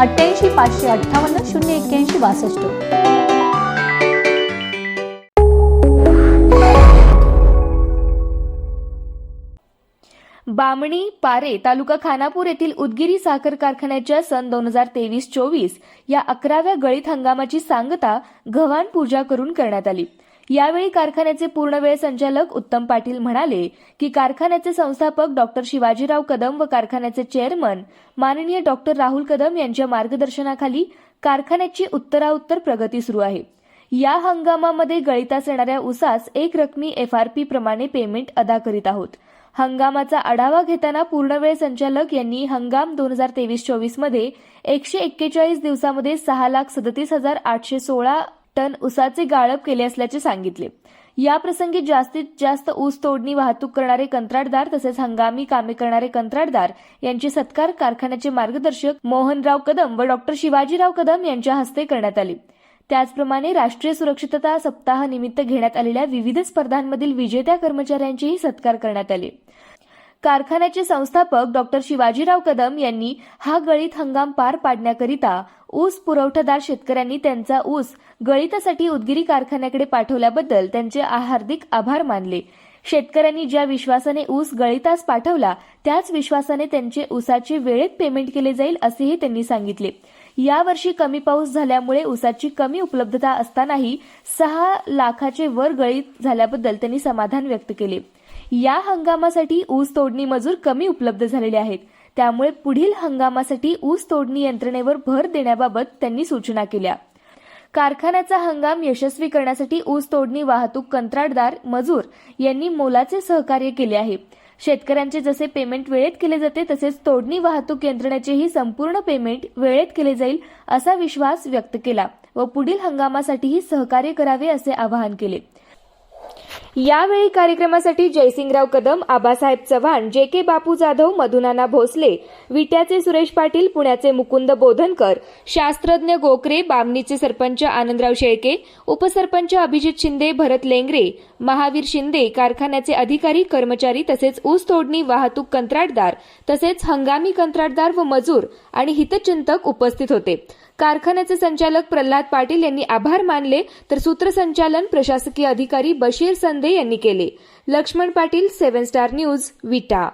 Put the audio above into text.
अठ्ठ्याऐंशी पाचशे अठ्ठावन्न शून्य एक्क्याऐंशी बासष्ट. बामणी पारे तालुका खानापूर येथील उदगिरी साखर कारखान्याच्या सन दोन हजार तेवीस चोवीस या अकराव्या गळीत हंगामाची सांगता गव्हाण पूजा करून करण्यात आली. यावेळी कारखान्याचे पूर्णवेळ संचालक उत्तम पाटील म्हणाले की कारखान्याचे संस्थापक डॉक्टर शिवाजीराव कदम व कारखान्याचे चेअरमन माननीय डॉक्टर राहुल कदम यांच्या मार्गदर्शनाखाली कारखान्याची उत्तराउत्तर प्रगती सुरू आहे. या हंगामामध्ये गळितास येणाऱ्या उसास एक रकमी पी प्रमाणे पेमेंट अदा करीत आहोत. हंगामाचा आढावा घेताना पूर्णवेळ संचालक यांनी हंगाम दोन हजार तेवीस चोवीसमध्ये एकशे एक्केचाळीस दिवसामध्ये सहा लाख सदतीस हजार आठशे सोळा टन ऊसाचे गाळप केले असल्याचे सांगितले. या प्रसंगी जास्तीत जास्त ऊस तोडणी वाहतूक करणारे कंत्राटदार तसेच हंगामी कामे करणारे कंत्राटदार यांचे सत्कार कारखान्याचे मार्गदर्शक मोहनराव कदम व डॉक्टर शिवाजीराव कदम यांच्या हस्ते करण्यात आले. त्याचप्रमाणे राष्ट्रीय सुरक्षितता सप्ताह निमित्त घेण्यात आलेल्या विविध स्पर्धांमधील विजेत्या कर्मचाऱ्यांचेही सत्कार करण्यात आले. कारखान्याचे संस्थापक डॉक्टर शिवाजीराव कदम यांनी हा गळीत हंगाम पार पाडण्याकरिता ऊस पुरवठादार शेतकऱ्यांनी त्यांचा ऊस गळीतासाठी उदगिरी कारखान्याकडे पाठवल्याबद्दल त्यांचे हार्दिक आभार मानले. शेतकऱ्यांनी ज्या विश्वासाने ऊस गळीतास पाठवला त्याच विश्वासाने त्यांचे ऊसाचे वेळेत पेमेंट केले जाईल असेही त्यांनी सांगितले. यावर्षी कमी पाऊस झाल्यामुळे ऊसाची कमी उपलब्धता असतानाही सहा लाखाचे वर गळीत झाल्याबद्दल त्यांनी समाधान व्यक्त केले. या हंगामासाठी ऊस तोडणी मजूर कमी उपलब्ध झालेले आहेत. त्यामुळे पुढील हंगामासाठी ऊस तोडणी यंत्रणेवर भर देण्याबाबत त्यांनी सूचना केल्या. कारखान्याचा हंगाम यशस्वी करण्यासाठी ऊस तोडणी वाहतूक कंत्राटदार मजूर यांनी मोलाचे सहकार्य केले आहे. शेतकऱ्यांचे जसे पेमेंट वेळेत केले जाते तसेच तोडणी वाहतूक यंत्रणेचेही संपूर्ण पेमेंट वेळेत केले जाईल असा विश्वास व्यक्त केला व पुढील हंगामासाठीही सहकार्य करावे असे आवाहन केले. यावेळी कार्यक्रमासाठी जयसिंगराव कदम आबासाहेब चव्हाण जे के बापू जाधव मधुनाना भोसले विट्याचे सुरेश पाटील पुण्याचे मुकुंद बोधनकर शास्त्रज्ञ गोकरे बामणीचे सरपंच आनंदराव शेळके उपसरपंच अभिजित शिंदे भरत लेंगरे महावीर शिंदे कारखान्याचे अधिकारी कर्मचारी तसेच ऊस तोडणी वाहतूक कंत्राटदार तसेच हंगामी कंत्राटदार व मजूर आणि हितचिंतक उपस्थित होते. कारखान्याचे संचालक प्रल्हाद पाटील यांनी आभार मानले तर सूत्रसंचालन प्रशासकीय अधिकारी बशीर संद यांनी केले. Laxman Patil seven star news Vita.